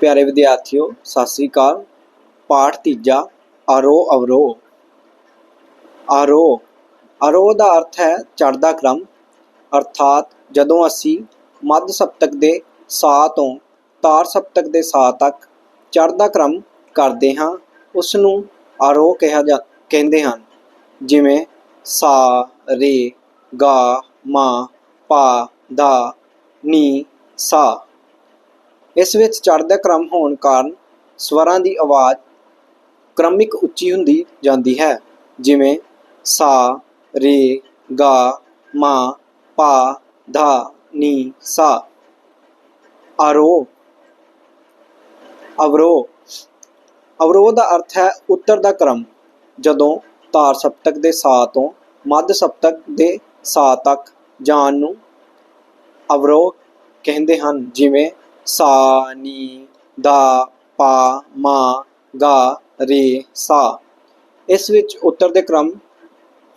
ਪਿਆਰੇ ਵਿਦਿਆਰਥੀਓ, ਸਤਿ ਸ੍ਰੀ ਅਕਾਲ। ਪਾਠ ਤੀਜਾ ਆਰੋ ਅਵਰੋ। ਆਰੋ ਆਰੋ ਦਾ ਅਰਥ ਹੈ ਚੜ੍ਹਦਾ ਕ੍ਰਮ। ਅਰਥਾਤ ਜਦੋਂ ਅਸੀਂ ਮੱਧ ਸਪਤਕ ਦੇ ਸਾ ਤੋਂ ਤਾਰ ਸਪਤਕ ਦੇ ਸਾ ਤੱਕ ਚੜ੍ਹਦਾ ਕ੍ਰਮ ਕਰਦੇ ਹਾਂ, ਉਸ ਨੂੰ ਆਰੋ ਕਿਹਾ ਜਾ, ਕਹਿੰਦੇ ਹਨ। ਜਿਵੇਂ, ਸਾ, ਰੇ, ਗਾ, ਮਾ, ਪਾ, ਦਾ, ਨੀ, ਸਾ। ਇਸ ਵਿੱਚ ਚੜ੍ਹਦਾ ਕ੍ਰਮ ਹੋਣ ਕਾਰਨ ਸਵਰਾਂ ਦੀ ਆਵਾਜ਼ ਕ੍ਰਮਿਕ ਉੱਚੀ ਹੁੰਦੀ ਜਾਂਦੀ ਹੈ। ਜਿਵੇਂ ਸਾ, ਰੇ, ਗਾ, ਮਾ, ਪਾ, ਧਾ, ਨੀ, ਸਾ। ਆਰੋ ਅਵਰੋ। ਅਵਰੋਹ ਦਾ ਅਰਥ ਹੈ ਉੱਤਰ ਦਾ ਕ੍ਰਮ। ਜਦੋਂ ਤਾਰ ਸਪਤਕ ਦੇ ਸਾ ਤੋਂ ਮੱਧ ਸਪਤਕ ਦੇ ਸਾ ਤੱਕ ਜਾਣ ਨੂੰ ਅਵਰੋਹ ਕਹਿੰਦੇ ਹਨ, ਜਿਵੇਂ ਸਾ ਨੀ ਦਾ ਪਾ ਮਾ ਗਾ ਰੇ ਸਾ ਇਸ ਵਿੱਚ ਉੱਤਰ ਦੇ ਕ੍ਰਮ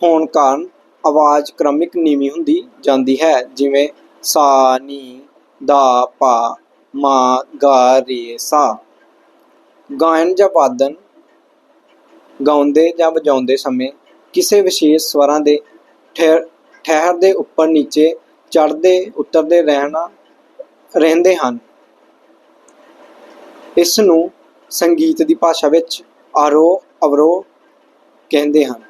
ਹੋਣ ਕਾਰਨ ਆਵਾਜ਼ ਕ੍ਰਮਿਕ ਨੀਵੀਂ ਹੁੰਦੀ ਜਾਂਦੀ ਹੈ, ਜਿਵੇਂ ਸਾ ਨੀ ਦਾ ਪਾ ਮਾ ਗਾ ਰੇ ਸਾ ਗਾਇਨ ਜਾਂ ਵਾਦਨ ਗਾਉਂਦੇ ਜਾਂ ਵਜਾਉਂਦੇ ਸਮੇਂ ਕਿਸੇ ਵਿਸ਼ੇਸ਼ ਸਵਰਾਂ ਦੇ ਠਹਿਰ ਠਹਿਰ ਦੇ ਉੱਪਰ ਨੀਚੇ ਚੜ੍ਹਦੇ, ਉਤਰਦੇ ਰਹਿਣਾ, ਰਹਿੰਦੇ ਹਨ। ਇਸ ਨੂੰ ਸੰਗੀਤ ਦੀ ਭਾਸ਼ਾ ਵਿੱਚ ਆਰੋ ਅਵਰੋਹ ਕਹਿੰਦੇ ਹਨ।